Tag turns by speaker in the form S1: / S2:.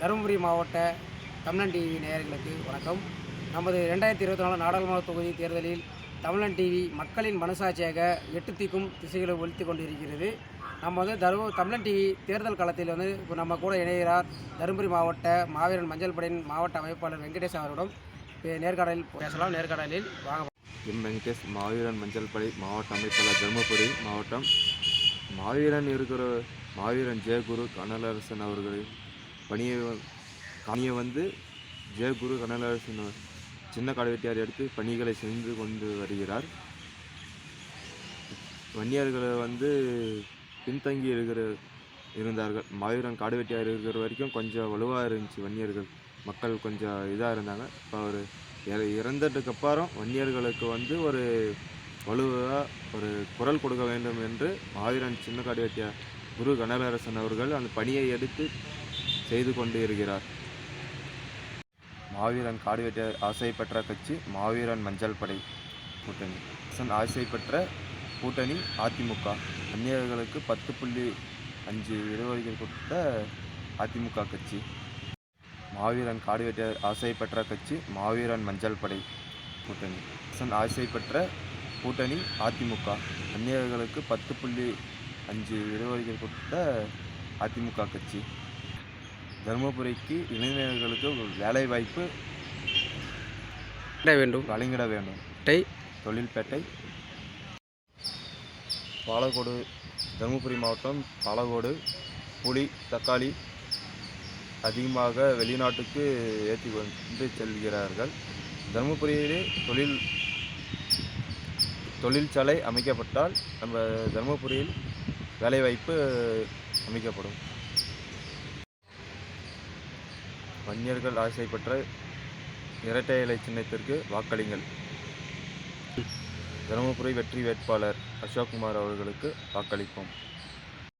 S1: தருமபுரி மாவட்ட தமிழன் டிவி நேயர்களுக்கு வணக்கம். நமது ரெண்டாயிரத்தி இருபத்தி நாலு நாடாளுமன்ற தொகுதி தேர்தலில் தமிழன் டிவி மக்களின் மனசாட்சியாக எட்டு திக்கும் திசைகளை ஒழித்து கொண்டிருக்கிறது. நம்ம வந்து தரும தமிழன் டிவி தேர்தல் களத்தில் வந்து இப்போ நம்ம கூட இணைகிறார் தருமபுரி மாவட்ட மாவீரன் மஞ்சள் படையின் மாவட்ட அமைப்பாளர் வெங்கடேஷ் அவரிடம் பே- நேர்காணலில் பேசலாம். நேர்காணலில் வாங்க.
S2: எம் வெங்கடேஷ் மாவீரன் மஞ்சள் படை மாவட்ட அமைப்பாளர் தருமபுரி மாவட்டம். மாவீரன் இருக்கிற மாவீரன் ஜெயகுரு கனலரசன் அவர்களின் பணியை பணியை வந்து ஜெயகுரு குரு அவர் சின்ன காடுவெட்டியார் எடுத்து பணிகளை செஞ்சு கொண்டு வருகிறார். வன்னியர்களை வந்து பின்தங்கி இருக்கிற இருந்தார்கள். மாவீரன் காடுவெட்டியார் இருக்கிற வரைக்கும் கொஞ்சம் வலுவாக இருந்துச்சு வன்னியர்கள். மக்கள் கொஞ்சம் இதாக இருந்தாங்க. இப்போ அவர் இற- இறந்ததுக்கு அப்புறம் வன்னியர்களுக்கு வந்து ஒரு வலுவாக ஒரு குரல் கொடுக்க வேண்டும் என்று மாவீரன் சின்ன காடுவெட்டியார் குரு கனகரசன் அவர்கள் அந்த பணியை எடுத்து செய்து கொண்டு இருக்கிறார் மாவீரன் காடுவெட்டியார் ஆசை பெற்ற கட்சி மாவீரன் மஞ்சள் படை கூட்டணி. அரசன் ஆசை பெற்ற கூட்டணி அதிமுக. அந்நியர்களுக்கு பத்து புள்ளி அஞ்சு இடஒதுக்கீடு கொடுத்த அதிமுக கட்சி. மாவீரன் காடுவெட்டியார் ஆசை பெற்ற கட்சி மாவீரன் மஞ்சள் படை கூட்டணி. அரசன் ஆசை பெற்ற கூட்டணி அதிமுக. அந்நியர்களுக்கு பத்து புள்ளி அஞ்சு இடஒதுக்கீடு கொடுத்த அதிமுக கட்சி. தருமபுரிக்கு இளைஞர்களுக்கு வேலை வாய்ப்பு
S1: என்ன வேண்டும்.
S2: வழங்கிட வேண்டும்.
S1: டை
S2: தொழில்பேட்டை பாலக்கோடு தருமபுரி மாவட்டம் பாலக்கோடு புளி தக்காளி அதிகமாக வெளிநாட்டுக்கு ஏற்றி வந்து செல்கிறார்கள். தருமபுரியிலே தொழில் தொழிற்சாலை அமைக்கப்பட்டால் நம்ம தருமபுரியில் வேலைவாய்ப்பு அமைக்கப்படும். வன்னியர்கள் ஆசைப்பட்ட இரட்டை இலை சின்னத்திற்கு வாக்களிங்கள். தருமபுரி வெற்றி வேட்பாளர் அசோக்குமார் அவர்களுக்கு வாக்களிப்போம்.